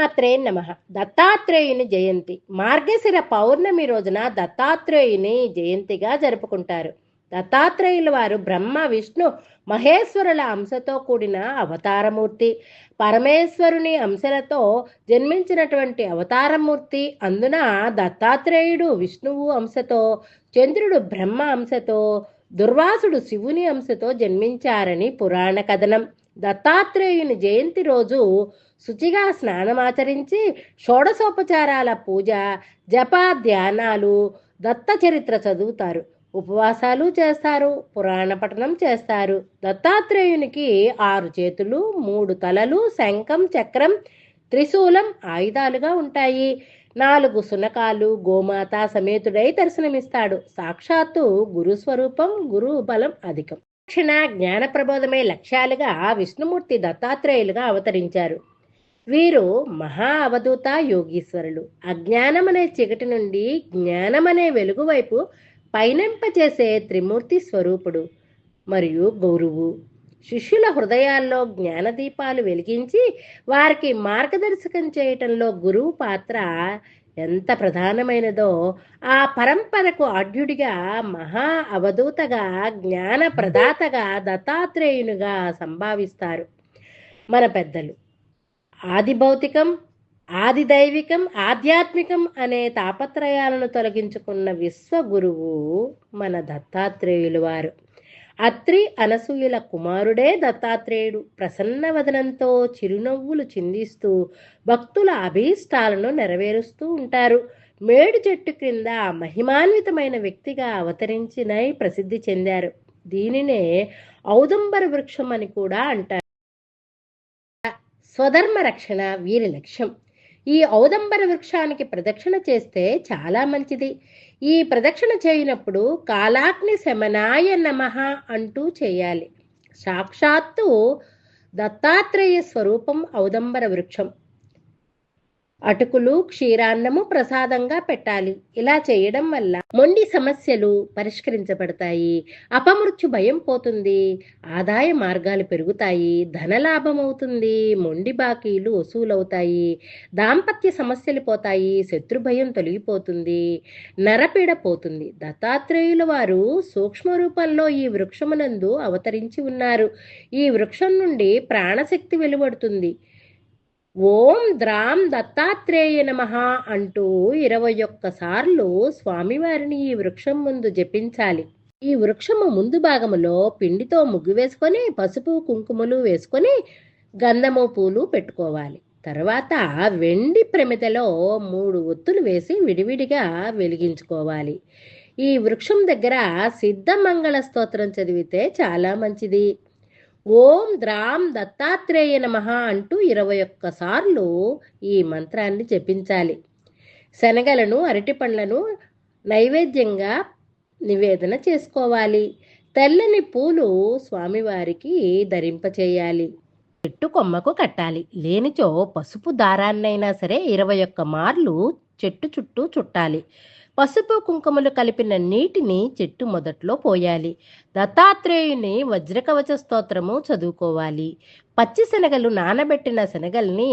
దత్తాత్రేయ నమ. దత్తాత్రేయుని జయంతి. మార్గశిర పౌర్ణమి రోజున దత్తాత్రేయుని జయంతిగా జరుపుకుంటారు. దత్తాత్రేయుల వారు బ్రహ్మ విష్ణు మహేశ్వరుల అంశతో కూడిన అవతారమూర్తి. పరమేశ్వరుని అంశలతో జన్మించినటువంటి అవతారమూర్తి. అందున దత్తాత్రేయుడు విష్ణువు అంశతో చంద్రుడు బ్రహ్మ అంశతో దుర్వాసుడు శివుని అంశతో జన్మించారని పురాణ కథనం. దత్తాత్రేయుని జయంతి రోజు శుచిగా స్నానమాచరించి షోడశోపచారాల పూజ జప ధ్యానాలు దత్త చరిత్ర చదువుతారు. ఉపవాసాలు చేస్తారు పురాణ పఠనం చేస్తారు. దత్తాత్రేయునికి ఆరు చేతులు మూడు తలలు శంఖం చక్రం త్రిశూలం ఆయుధాలుగా ఉంటాయి. నాలుగు సునకాలు గోమాత సమేతుడై దర్శనమిస్తాడు. సాక్షాత్తు గురు స్వరూపం గురు బలం అధికం. దక్షిణ జ్ఞాన ప్రబోధమే లక్ష్యాలుగా విష్ణుమూర్తి దత్తాత్రేయులుగా అవతరించారు. వీరు మహా అవధూత యోగీశ్వరులు. అజ్ఞానమనే చిగటి నుండి జ్ఞానమనే వెలుగు వైపు పైనంపచేసే త్రిమూర్తి స్వరూపుడు మరియు గౌరువు శిష్యుల హృదయాల్లో జ్ఞానదీపాలు వెలిగించి వారికి మార్గదర్శకం చేయటంలో గురువు పాత్ర ఎంత ప్రధానమైనదో ఆ పరంపరకు అడ్యుడిగా మహా అవధూతగా జ్ఞాన ప్రదాతగా దత్తాత్రేయునిగా సంభావిస్తారు మన పెద్దలు. ఆది భౌతికం ఆది దైవికం ఆధ్యాత్మికం అనే తాపత్రయాలను తొలగించుకున్న విశ్వగురువు మన దత్తాత్రేయులు వారు. అత్రి అనసూయుల కుమారుడే దత్తాత్రేయుడు ప్రసన్నవదనంతో చిరునవ్వులు చిందిస్తూ భక్తుల అభీష్టాలను నెరవేరుస్తూ ఉంటారు. మేడు చెట్టు క్రింద మహిమాన్వితమైన వ్యక్తిగా అవతరించినై ప్రసిద్ధి చెందారు. దీనినే ఔదంబర వృక్షం అని కూడా అంటారు. స్వధర్మ రక్షణ వీరి లక్ష్యం. ఈ ఔదంబర వృక్షానికి ప్రదక్షిణ చేస్తే చాలా మంచిది. ఈ ప్రదక్షిణ చేయనప్పుడు కాలాగ్ని శమనాయ నమః అంటూ చేయాలి. సాక్షాత్తు దత్తాత్రేయ స్వరూపం ఔదంబర వృక్షం. అటుకులు క్షీరాన్నము ప్రసాదంగా పెట్టాలి. ఇలా చేయడం వల్ల మొండి సమస్యలు పరిష్కరించబడతాయి. అపమృత్యు భయం పోతుంది. ఆదాయ మార్గాలు పెరుగుతాయి. ధనలాభం అవుతుంది. మొండి బాకీలు వసూలవుతాయి. దాంపత్య సమస్యలు పోతాయి. శత్రు భయం తొలగిపోతుంది. నరపీడ పోతుంది. దత్తాత్రేయుల వారు సూక్ష్మ రూపంలో ఈ వృక్షమునందు అవతరించి ఉన్నారు. ఈ వృక్షం నుండి ప్రాణశక్తి వెలువడుతుంది. ఓం ద్రాం దత్తాత్రేయ నమ అంటూ ఇరవై ఒక్క సార్లు స్వామివారిని ఈ వృక్షం ముందు జపించాలి. ఈ వృక్షము ముందు భాగములో పిండితో ముగ్గు వేసుకొని పసుపు కుంకుమలు వేసుకొని గంధము పూలు పెట్టుకోవాలి. తర్వాత వెండి ప్రమిదలో మూడు ఒత్తులు వేసి విడివిడిగా వెలిగించుకోవాలి. ఈ వృక్షం దగ్గర సిద్ధమంగళ స్తోత్రం చదివితే చాలా మంచిది. ఓం ద్రాం దత్తాత్రేయ నమ అంటూ ఇరవై ఒక్కసార్లు ఈ మంత్రాన్ని జపించాలి. శనగలను అరటి పండ్లను నైవేద్యంగా నివేదన చేసుకోవాలి. తెల్లని పూలు స్వామివారికి ధరింపచేయాలి చెట్టు కొమ్మకు కట్టాలి. లేనిచో పసుపు దారాన్నైనా సరే ఇరవై ఒక్క మార్లు చెట్టు చుట్టూ చుట్టాలి. పసుపు కుంకుమలు కలిపిన నీటిని చెట్టు మొదట్లో పోయాలి. దత్తాత్రేయుని వజ్రకవచ స్తోత్రము చదువుకోవాలి. పచ్చి శనగలు నానబెట్టిన శనగల్ని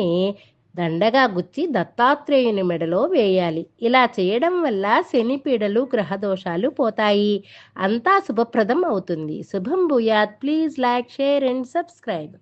దండగా గుచ్చి దత్తాత్రేయుని మెడలో వేయాలి. ఇలా చేయడం వల్ల శని పీడలు గ్రహదోషాలు పోతాయి. అంతా శుభప్రదం అవుతుంది. శుభం భూయాత్. Please like share and subscribe.